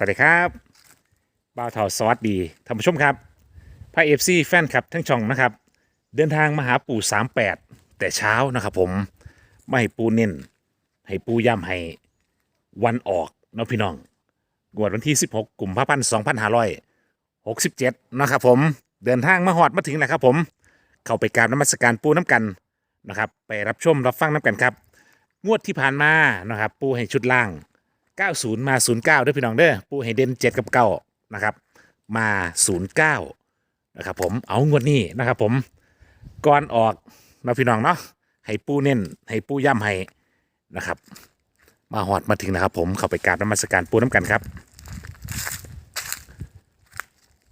สวัสดีครับบ่าวเทาสวัสดีท่านผู้ชมครับพระเอฟซีแฟนคลับทั้งช่องนะครับ เดินทางมาหาปู่ 38 แต่เช้านะครับผมไม่ให้ปูเน้นให้ปูย้ำให้วันออกเนาะพี่น้องงวดวันที่ 16กลุ่มพระพันสองพันห้าร้อยหกสิบเจ็ดนะครับผมเดินทางมาหอดมาถึงแล้วครับผม เข้าไปกราบนมัสการปูน้ำกันนะครับ ไปรับชมรับฟังน้ำกันครับ งวดที่ผ่านมานะครับ ปูให้ชุดล่าง 90 มา 09ด้วยพี่น้องเด้อปูให้เด่น7กับ9นะครับ มา 09นะครับผมเอางวดนี้นะครับผมก่อนออกนะพี่น้องเนาะให้ปูเน้นให้ปูย่ำให้นะครับ มาหอดมาถึงนะครับ ผมเข้าไปกราบนมัสการปูน้ำกันครับ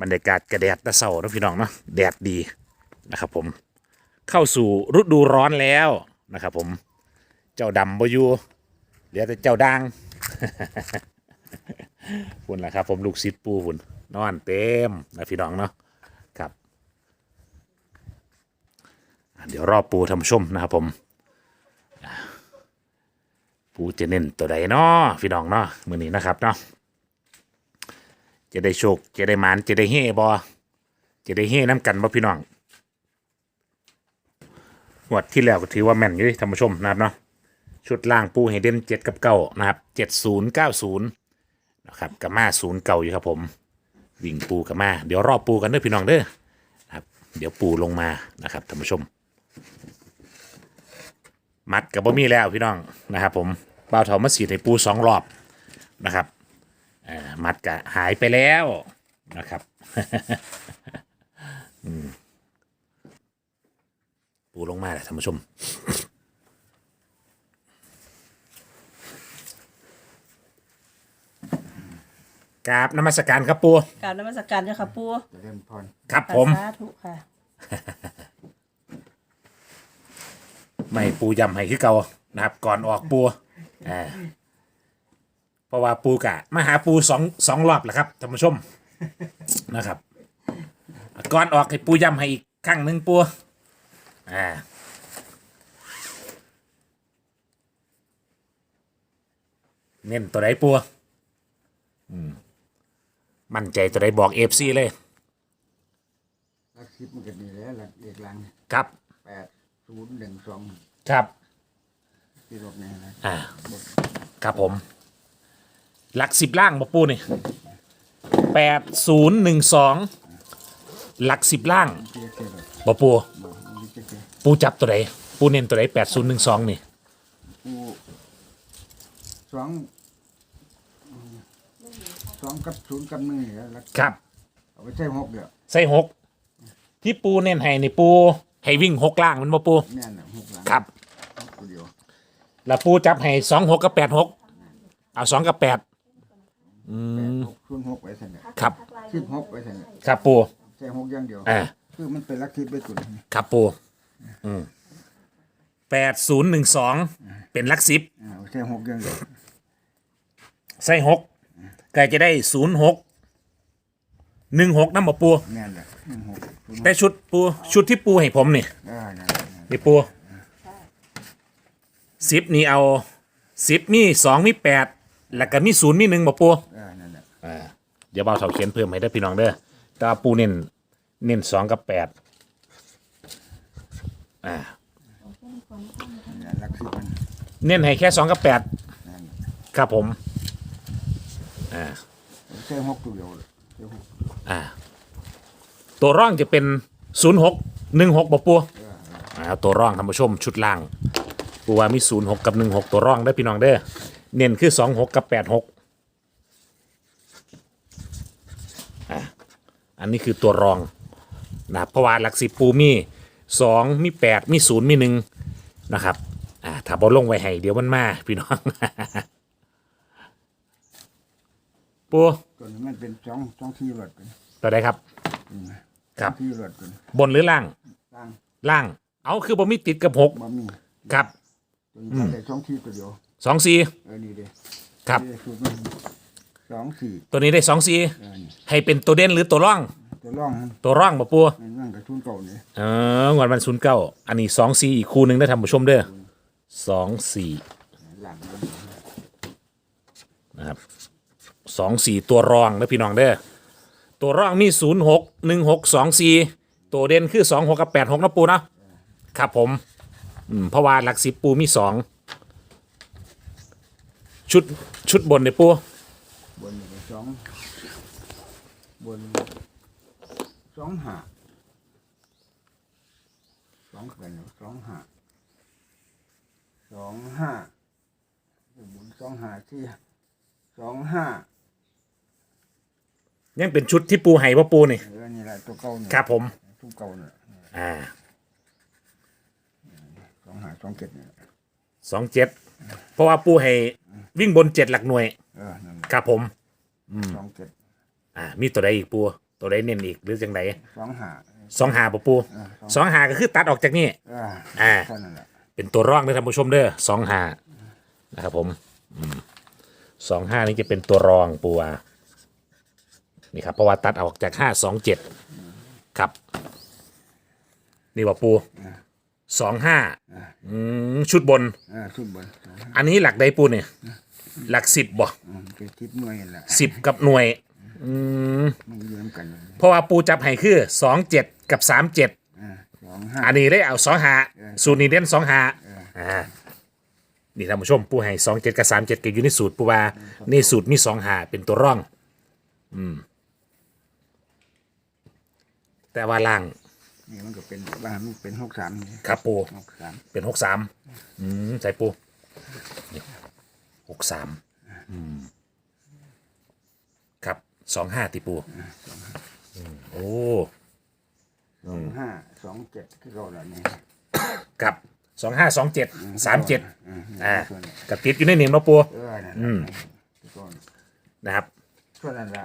บรรยากาศกระแดดตะเศร้านะพี่น้องเนาะแดดดีนะครับ ผมเข้าสู่ฤดูร้อนแล้วนะครับ ผมเจ้าดำบอยูเหลือแต่เจ้าด่าง ฝุ่นละครับ ผมลูกศิษย์ปูฝุ่นนอนเต็มนะพี่น้องเนาะครับ เดี๋ยวรอบปูทำชมนะครับผม ปูจะเน้นตัวใดเนาะพี่น้องเนาะมือนี้นะครับเนาะจะได้โชคจะได้หมานจะได้เฮ่บอจะได้เฮ่น้ำกันบ่พี่น้องงวดที่แล้วก็ถือว่าแม่นอยู่ท่านผู้ชมนะครับเนาะ ชุดล่างปูให้เด่นเจ็ดกับเก้านะครับเจ็ดศูนย์เก้าศูนย์นะครับกับมาศูนย์เก่าอยู่ครับผมวิ่งปูกับมา เดี๋ยวรอบปูกันเด้อพี่น้องเด้อนะครับ เดี๋ยวปูลงมานะครับท่านผู้ชม มัดกับบ่มีแล้วพี่น้องนะครับ ผมเบาเถามาสีให้ปูสองรอบนะครับมัดกะหายไปแล้วนะครับปูลงมาแหละท่านผู้ชม กราบนมัสการครับปูกรารนมัสการเจ้าค่ะปูเจะเริ่มพรครับผมสาธุค่ะไม่ปูยำให้คือเก่านะครับ ก่อนออกปูอ่าเพราะว่าปูกะมาหาปูสองสองรอบแหละครับท่านผู้ชมนะครับ ก่อนออกให้ปูยำให้อีกครั้งหนึ่งปูอ่าเน้นตัวไหนปูอืม มั่นใจตัวไหนบอกเอฟซีเลยลักซิปมันก็ดีแล้วหลักเอกลังครับแปดศูนย์หนึ่งสองครับที่รถนี่นะอ่าครับผม หลักสิบล่างมาปูนี่แปดศูนย์หนึ่งสองหลักสิบล่างเจ๊เจ๊รถบอปูบอกมันเจ๊เจ๊ปูจับตัวไหนปูเน้นตัวไหนแปดศูนย์หนึ่งสองนี่กูสองอืม สองกับศูนย์กับหนึ่งนี่แหล้วครับ เอาไปใช้หกเดียวใส่หกที่ปูเน้นให้นี่ปูให้วิ่งหกล่างมันบอปูแม่นน่ะหกหลังครับ หกตัวเดียวแล้วปูจับให้สองหกกับแปดหกเอาสองกับแปดอืแปดม หกศูนย์หกไปสั่นเนี่ยครับ สิบหกไปสั่นเนี่ยครับปู ใช้หกอย่างเดียวอ่า คือมันเป็นลักซิปไปจุดนี่ครับปูอืมแปดศูนย์หนึ่งสองเป็นหลักสิบ อ่าเอาใช้หกอย่างเดียวใส่หก ก็จะได้ศูนย์หกหนึ่งหกน้ำบอปู แม่นแหละหนึ่งหกศูนย์หแต่กชุดปูชุดที่ปูให้ผมนี่อ่านั่นนั่นนี่ปูสิบนี่เอาสิบมีสองมีแปดแล้วก็มีศูนย์มีหนึ่งบอปูอ่านั่นแหละอ่าเดี๋ยวเบาเถาเขียนเพิ่มให้ได้อพี่น้องเด้อแตว่าปูเน้นเน้นสองกับแปดอ่านั่นลักซิปมันเน้นให้แค่สองกับแปดนั่นครับผม อ่าใช้หกตัวเดียวเลยใช้หกอ่า ตัวร่องจะเป็นศูนย์หกหนึ่งหกบปูอ่าตัวร่องท่านผู้ชมชุดล่างปูว่ามีศูนย์หกกับหนึ่งหกตัวร่องได้อพี่น้องเด้อเน้นคือสองหกกับแปดหกอ่าอันนี้คือตัวรองนะครับเพราะว่าหลักสิบปูมีสองมีแปดมีศูนย์มีหนึ่งนะครับอ่าถ้าบอลงไว้ให้เดี๋ยวมันมาพี่น้อง ปูตัวนี้มันเป็นสองสองที่รถกันตัวใดครับครับที่รถกันบนหรือล่าง ตั้งล่าง เอาคือบอมีติดกับหกบะหมี่ครับตัวนี้มันได้สองที่ตัวเดียวสองสี่เออนี่เด้ครับ นี่สูตรมันสองสี่ตัวนี้ได้สองสี่เออนี่ให้เป็นตัวเด่นหรือตัวร่อง ตัวร่องมันตัวร่องปะปัวมันนั่งกับทุนเก่านี่เอองวดวันศูนย์เก้าอันนี้สองสี่อีกคู่หนึ่งได้ทำผู้ชมเด้อสองสี่หลังมันนะครับ สองสี่ตัวรองนะพี่น้องเด้อตัวรองมีศูนย์หกหนึ่งหกสองสี่ตัวเด่นคือสองหกกับแปดหกนะปูนะครับผมอืมเพราะว่าหลักสิบปูมีสองชุดชุดบนเนี่ยปูบนนี่ก็สองบนสองหาสองกันสองหาสองห้าบนสองหาที่สองห้า ยังเป็นชุดที่ปูไห่ว่าปูนี่ เออนี่แหละตัวเก่าเนี่ยครับผม ตัวเก่าเนี่ยอ่าสองห้าสองเจ็ดเนี่ยสองเจ็ดเพราะว่าปูให้วิ่งบนเจ็ดหลักหน่วย เออนั่นแหละครับผม สองเจ็ดอ่า มีตัวใดอีกปูตัวใดเน้นอีกหรือจังไดสองห้าสองหาปะปูเออสองสองหาก็คือตัดออกจากนี่ เอออ่า เท่านั้นแหละเป็นตัวร่องเลยท่านผู้ชมเด้อสองหานะครับผมสองห้านี่จะเป็นตัวรองปูว่า นี่ครับเพราะว่าตัดออกจากห้าสองเจ็ดครับ นี่ว่าปูสองห้าชุดบนเออขึ้นบนสองห้าอันนี้หลักใดปูเนี่ย หลักสิบบ่อืมเป็นทิศหน่วยนั่นแหละสิบกับหน่วย อืมมันอยู่น้ำกันอยู่เพราะว่าปูจับให้คือสองเจ็ดกับสามเจ็ดเออสองห้า อันนี้ได้เอาสองหาสูตรนี้เด่นสองหาอ่านี่ท่านผู้ชมปูให้สองเจ็ดกับสามเจ็ดก็อยู่ในสูตรปูว่านี่สูตรมีสองหาเป็นตัวร่อง อืม แต่ว่าล่างนี่มันก็เป็นบ้านมันเป็นหกสามนี่ครับปูหกสามเป็นหกสามอืมใส่ปูหกสามอืมครับสองห้าติปูอืมโอ้สองห้าสองเจ็ดคือเราละนี่กับสองห้าสองเจ็ดสามเจ็ดอืมอ่าส่วนนี้กับติดอยู่ในหนึ่งเนาะปูเออนั่นอืมส่วนนะครับส่วนนั้นละ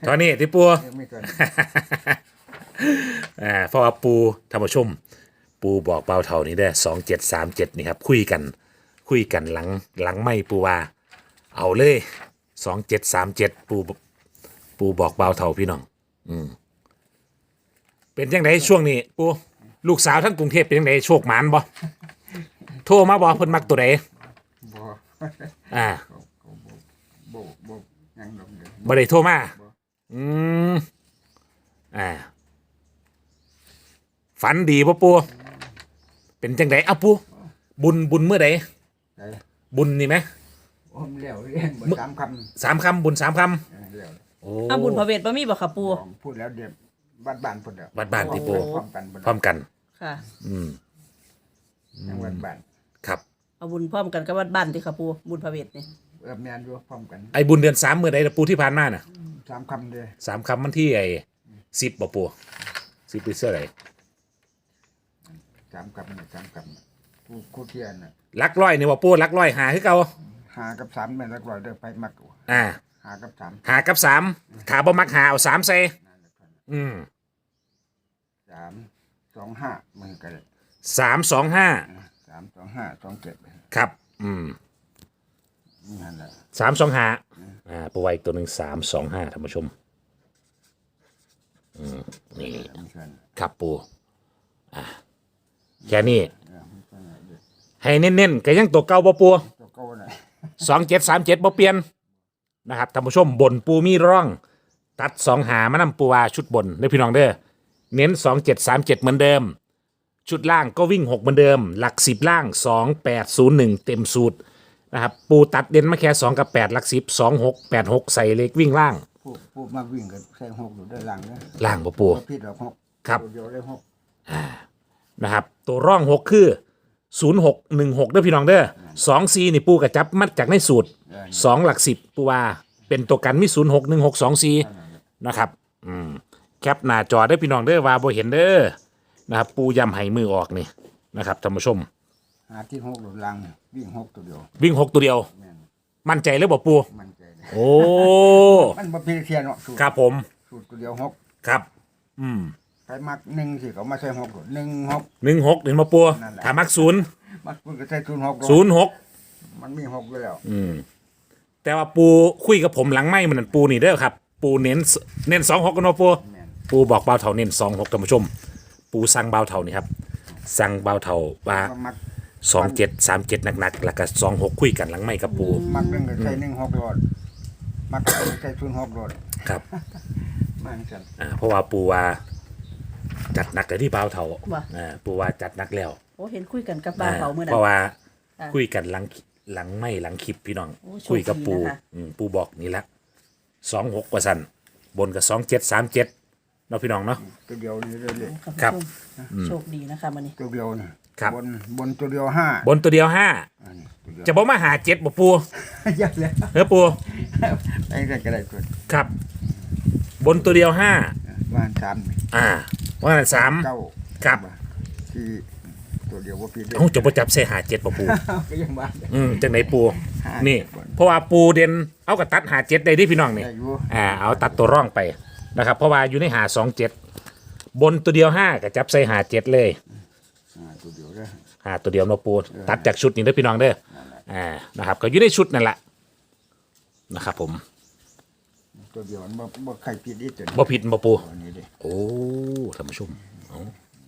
เท่านี้ที่ปูยังไม่เกิน อ่าเพราะว่าปูธรรมชม ปูบอกเบาเท่านี้ได้สองเจ็ดสามเจ็ดนี่ครับ คุยกัน คุยกันหลังหลังไม่ปูว่า เอาเลยสองเจ็ดสามเจ็ดปูปูบอกเบาเท่าพี่น้อง อืมเป็นยังไงช่วงนี้ ปูลูกสาวทั้งกรุงเทพเป็นยังไงโชคหมานบ่โทรมาบอกเพิ่นมักตัวใดบ่อ่าเขาเขาบ่บ่บ่ยังดอกเดียวบ่ได้โทรมาอืมอ่า ฝันดีป่ะปูเป็นจังไดอะปูบุญบุญเมื่อใดไอ้บุญนี่ไหมโอ้มเลี้ยวเรียนบ่สามคสามคำบุญสามคำเออเลี้ยวำโอ้อาบุญพระเวทบ่มีบ่ค่ะปูบอกพูดแล้วเดี๋ยวบ้านบ้านพูดแล้ววัดบ้านที่ปูพร้อมกันพร้อมกัน ค่ะ อืมยังบ้านบ้านครับเอาบุญพร้อมกันกับวัดบ้านที่ค่ะปูบุญพระเวทนี่เออแม่นอยู่พร้อมกันไอ้บุญเดือนสามเมื่อใดล่ะปูที่ผ่านมาน่ะสามคำเลยสามคำมันที่ไอ้สิบบ่ปูสิบปีเสื้ออะไร สามคำเนี่ยสามคำน่ะผู้คู่เทียนน่ะลักร้อยนี่ว่าปูลักร้อยหาคือเก่าหากับสามแม่นละกร้อยเด้อไปมักอ่า หากับสามหากับสามขาบ่มักหาเอาสามใส่นั่นแหละครับอืมสามสองห้ามันก็ได้สามสองห้าสามสองห้าสองเจ็ดครับ อืมนั่นแหละสามสองห้าอ่าปูไว้อีกตัวหนึ่งสามสองห้าท่านผู้ชม อืมนี่มันเกินครับปูอ่า แค่นี้เออมันเกินเดี๋ยวให้เน้นๆก็ยังตัวเก่าบ่ปูตัวเก่าหน่อยสองเจ็ดสามเจ็ดบ่เปลี่ยนนะครับท่านผู้ชมบนปูมีร่อง ตัดสองหามานำปูวาชุดบนเด้อพี่น้องเด้อเน้นสองเจ็ดสามเจ็ดเหมือนเดิม ชุดล่างก็วิ่งหกเหมือนเดิม หลักสิบล่างสองแปดศูนย์หนึ่งเต็มสูตรนะครับปูตัดเด่นมาแค่สองกับแปดหลักสิบสองหกแปดหกใส่เล็กวิ่งล่างผู้ผู้มาวิ่งกันใส่หกอยู่ด้านหลังนะล่างบ่ปูบ่ผิดหรอกหกครับ ตัวเดียวได้หก นะครับ ตัวร่องหกคือศูนย์หกหนึ่งหกเด้อพี่น้องเด้อสองซีนี่ปูกระจับมัดจากในสูตรเออสองหลักสิบปูว่าเป็นตัวกันมีศูนย์หกหนึ่งหกสองซีนะครับอืมแคปหน้าจอได้อพี่น้องเด้อว่าบ่เห็นเด้อนะครับปูยำไห้มือออกนี่นะครับท่านผู้ชม หาที่หกหลุดลังวิ่งหกตัวเดียววิ่งหกตัวเดียว แม่นมั่นใจเลยบอกปู มันใจเลยโอ้มันบ่ผิดเทียนเนาะสูตรครับผม สูตรตัวเดียวหกครับ อืม ไปมักหนึ่งสิเขามาใส่หกหนึ่งหก หนึ่งหกเห็นมาปูนั่นแหละ ถามักศูนย์มันคุณก็ใส่ศูนย์หกศูนย์หกมันมีหกอยู่แล้วอืมแต่ว่าปูคุยกับผมหลังไม่มันนะปูนี่เด้อครับ ปูเน้นเน้นสองหกกันเนาะปูแม่นปูบอกเบาเท่าเน้นสองหกท่านผู้ชม ปูสั่งเบาเท่านี่ครับสั่งเบาเท่าว่ามักสองเจ็ดสามเจ็ดหนักๆแล้วก็สองหกคุยกันหลังไม่กับปูมักหนึ่งก็ใส่หนึ่งหกรอดมักเอาใส่ศูนย์หกโดดครับมาจังซั่นอ่าเพราะว่าปูว่า จัดหนักแต่ที่บ่าวเถาว่ะอ่าปูว่าจัดหนักแล้วโอ้เห็นคุยกันกับบ้านเขาเมื่อเพนั้น ราะว่าค่ะคุยกันหลังหลังไม่หลังคลิปพี่น้อง โอ้โชคคุยกับปูดีนะคะ อืมปูบอกนี่ละสองหกกว่าสันบนกับสองเจ็ดสามเจ็ดเนาะพี่น้องเนาะ ตัวเดียวนี่เรื่อยค่ะครับ ผู้ชมโชคดีนะคะมันนี้ๆตัวเดียวนี่ครับ บนบนตัวเดียวห้าบนตัวเดียวห้าอันนี้ตัวเดียวจะบอกมาหาเจ็ดบ่ปูเยอะแล้วเฮ้อปูไอ้ก็จะได้ตัวครับ บนตัวเดียวห้าบ้านสามนี่อ่า ว่าสามเก้าครับที่ตัวเดียวว่าพี่เด็เขาจะประจับใส่หาเจ็ดบ่ปู ก็ยังบ้านอืมจังไหนปูห้านี่คนเพราะว่าปูเด่นเอากับตัดหาเจ็ดได้ที่พี่น้องนี่ได้อยู่อ่า เอาตัดตัวร่องไปนะครับ เพราะว่าอยู่ในหาสองเจ็ดบนตัวเดียวห้าก็จับใส่หาเจ็ดเลยอ่าตัวเดียวเด้อหาตัวเดียวเนาะปู ตัดจากชุดนี้เด้อพี่น้องเด้อ อ่า นะครับ ก็อยู่ในชุดนั่นแหละนะครับผม ตัวเดียวมันบ่บ่ใครผิดอีกตัวนี้บ่ผิดบ่ปูตัวนี้ดิโอ้ ท่านผู้ชมเอา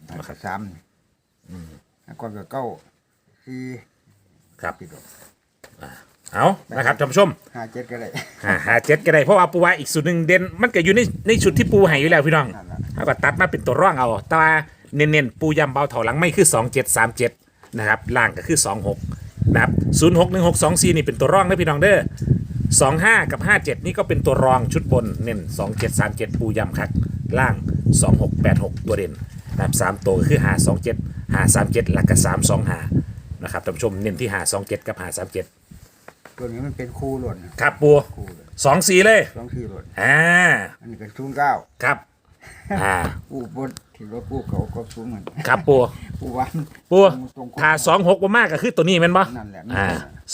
อันก็สามอันก่อนก็เก้าสี่ครับผิดหรอกเอานะครับท่านผู้ชมห้าเจ็ดก็ได้หาหาเจ็ดก็ได้เพราะว่าปูว่าอีกสุดหนึ่งเด่นมันก็อยู่ในในชุดที่ปูให้อยู่แล้วพี่น้องนั่นล่ะเขาก็ตัดมาเป็นตัวร่องเอาแต่ว่าเน้นๆปูยำเบาเถาหลังไม่คือ2737นะครับล่างก็คือ26นะครับ061624นี่เป็นตัวร่องนะพี่น้องเด้อ25กับ57นี่ก็เป็นตัวรองชุดบนเน้น2737ปูยำคัก ล่าง 2686 ตัวเด่นนะครับ3ตัวก็คือ527 537แล้วก็325นะครับท่านผู้ชมเน้นที่527กับ537ตัวนี้มันเป็นคู่หล่นครับปูคู่เลย24เลยสองสี่หล่นอ่าอันนี้ก็ศูนย์เก้าครับอ่าผู้บนที่รถผู้เขาก็สูงเหมือนครับปูผู้วันปูตรงถ้าสองหกบ่มากก็คือตัวนี้แม่นบ่นั่นแหละอ่า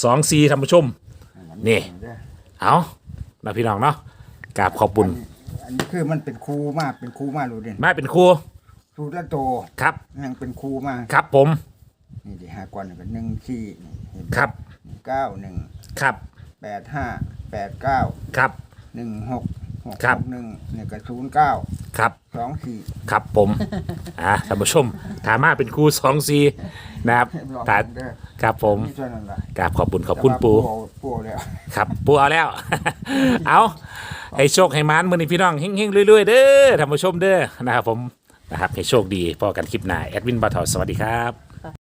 สองสี่ท่านผู้ชม นี่ เอานะพี่น้องเนาะกราบขอบบุญ อันนี้คือมันเป็นครูมากเป็นครูมากรู้เด่นมาเป็นครูสูตรละโตครับ ยังเป็นครูมากครับผม นี่ดิห้าก่อนก็หนึ่งสี่นี่เห็นไหมครับ เก้าหนึ่งครับ แปดห้าแปดเก้าครับ หนึ่งหกหกครับ หนึ่งเนี่ยก็ศูนย์เก้าครับ สองสี่ ครับผม อ่าท่านผู้ชมถามมาเป็นครูสองสี่นะครับลองถ้าเด้อครับผมนี่เท่านั้นละกราบขอบบุญขอบคุณปู แต่ว่าปูเอาแล้ว ครับ ปูเอาแล้ว เอา ให้โชคให้มานมือนี้พี่น้องเฮ้งๆรวยๆเด้อท่านผู้ชมเด้อนะครับผมนะครับให้โชคดีพอกันคลิปหน้าแอดวินบาทอสวัสดีครับ